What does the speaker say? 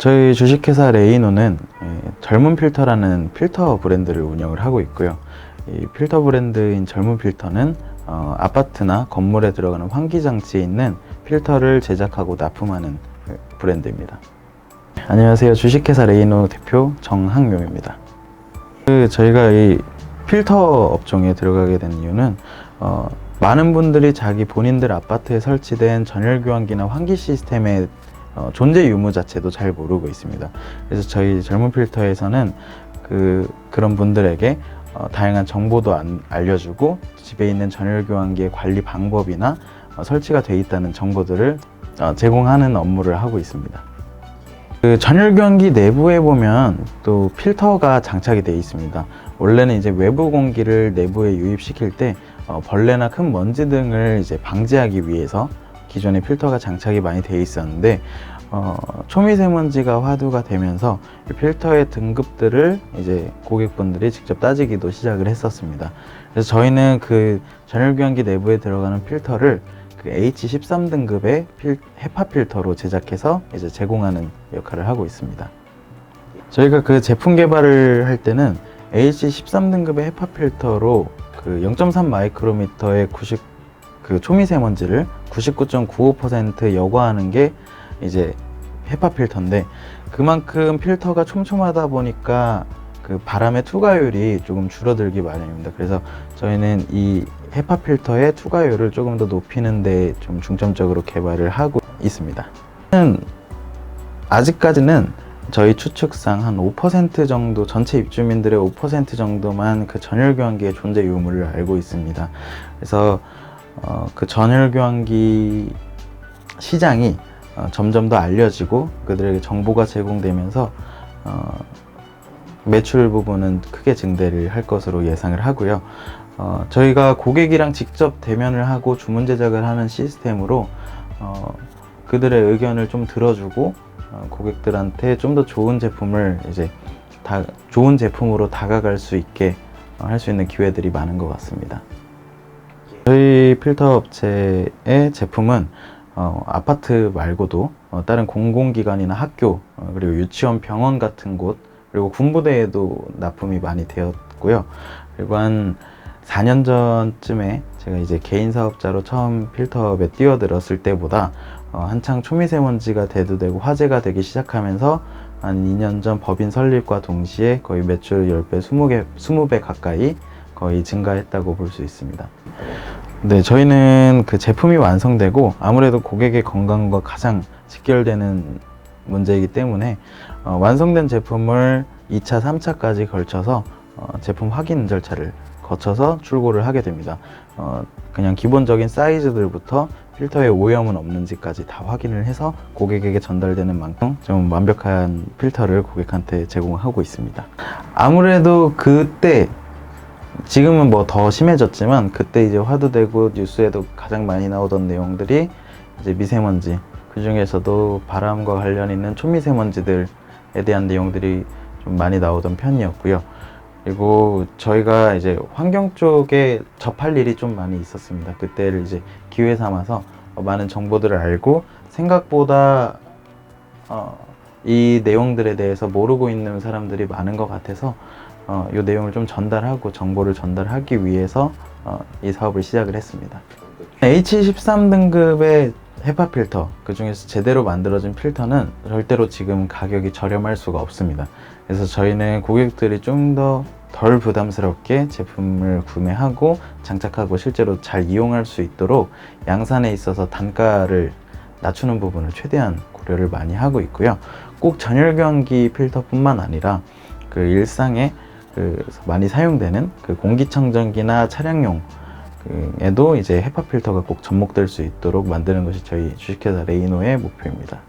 저희 주식회사 레이노는 예, 젊은 필터라는 필터 브랜드를 운영을 하고 있고요. 이 필터 브랜드인 젊은 필터는 어, 아파트나 건물에 들어가는 환기 장치에 있는 필터를 제작하고 납품하는 그 브랜드입니다. 안녕하세요. 주식회사 레이노 대표 정항용입니다. 그 저희가 이 필터 업종에 들어가게 된 이유는 어, 많은 분들이 자기 본인들 아파트에 설치된 전열 교환기나 환기 시스템의 어, 존재 유무 자체도 잘 모르고 있습니다. 그래서 저희 젊은 필터에서는 그 그런 분들에게 어, 다양한 정보도 안- 알려주고 집에 있는 전열 교환기의 관리 방법이나 어, 설치가 돼 있다는 정보들을 어, 제공하는 업무를 하고 있습니다. 그 전열 교환기 내부에 보면 또 필터가 장착이 되어 있습니다. 원래는 이제 외부 공기를 내부에 유입시킬 때 어, 벌레나 큰 먼지 등을 이제 방지하기 위해서 기존에 필터가 장착이 많이 되어 있었는데 어, 초미세먼지가 화두가 되면서 이 필터의 등급들을 이제 고객분들이 직접 따지기도 시작을 했었습니다. 그래서 저희는 그 전열 교환기 내부에 들어가는 필터를 그 H13 등급의 필, 헤파 필터로 제작해서 이제 제공하는 역할을 하고 있습니다. 저희가 그 제품 개발을 할 때는 H13 등급의 헤파 필터로 그 0.3 마이크로미터의 90 그 초미세먼지를 99.95% 여과하는 게 이제 헤파 필터인데 그만큼 필터가 촘촘하다 보니까 그 바람의 투과율이 조금 줄어들기 마련입니다. 그래서 저희는 이 헤파 필터의 투과율을 조금 더 높이는 데 좀 중점적으로 개발을 하고 있습니다. 는 아직까지는 저희 추측상 한 5% 정도 전체 입주민들의 5% 정도만 그 전열 교환기의 존재 유무를 알고 있습니다. 그래서 어, 그 전열 교환기 시장이 어, 점점 더 알려지고 그들에게 정보가 제공되면서 어, 매출 부분은 크게 증대를 할 것으로 예상을 하고요. 어, 저희가 고객이랑 직접 대면을 하고 주문 제작을 하는 시스템으로 어, 그들의 의견을 좀 들어주고 어, 고객들한테 좀 더 좋은 제품을 이제 다 좋은 제품으로 다가갈 수 있게 어, 할수 있는 기회들이 많은 것 같습니다. 저희 필터 업체의 제품은 어, 아파트 말고도 어, 다른 공공기관이나 학교 어, 그리고 유치원, 병원 같은 곳 그리고 군부대에도 납품이 많이 되었고요. 그리고 한 4년 전쯤에 제가 이제 개인 사업자로 처음 필터업에 뛰어들었을 때보다 어, 한창 초미세먼지가 대두되고 화제가 되기 시작하면서 한 2년 전 법인 설립과 동시에 거의 매출 10배, 20배, 20배 가까이 거의 증가했다고 볼 수 있습니다. 네, 저희는 그 제품이 완성되고 아무래도 고객의 건강과 가장 직결되는 문제이기 때문에 어, 완성된 제품을 2차, 3차까지 걸쳐서 어, 제품 확인 절차를 거쳐서 출고를 하게 됩니다. 어, 그냥 기본적인 사이즈들부터 필터에 오염은 없는지까지 다 확인을 해서 고객에게 전달되는 만큼 좀 완벽한 필터를 고객한테 제공하고 있습니다. 아무래도 그때 지금은 뭐 더 심해졌지만 그때 이제 화두되고 뉴스에도 가장 많이 나오던 내용들이 이제 미세먼지 그 중에서도 바람과 관련 있는 초미세먼지들에 대한 내용들이 좀 많이 나오던 편이었고요. 그리고 저희가 이제 환경 쪽에 접할 일이 좀 많이 있었습니다. 그때를 이제 기회 삼아서 많은 정보들을 알고 생각보다 어, 이 내용들에 대해서 모르고 있는 사람들이 많은 것 같아서 어, 이 내용을 좀 전달하고 정보를 전달하기 위해서 어, 이 사업을 시작을 했습니다. H13 등급의 헤파 필터, 그 중에서 제대로 만들어진 필터는 절대로 지금 가격이 저렴할 수가 없습니다. 그래서 저희는 고객들이 좀 더 덜 부담스럽게 제품을 구매하고 장착하고 실제로 잘 이용할 수 있도록 양산에 있어서 단가를 낮추는 부분을 최대한 고려를 많이 하고 있고요. 꼭 전열 교환기 필터뿐만 아니라 그 일상에 그 많이 사용되는 그 공기청정기나 차량용 에도 이제 헤파 필터가 꼭 접목될 수 있도록 만드는 것이 저희 주식회사 레이노의 목표입니다.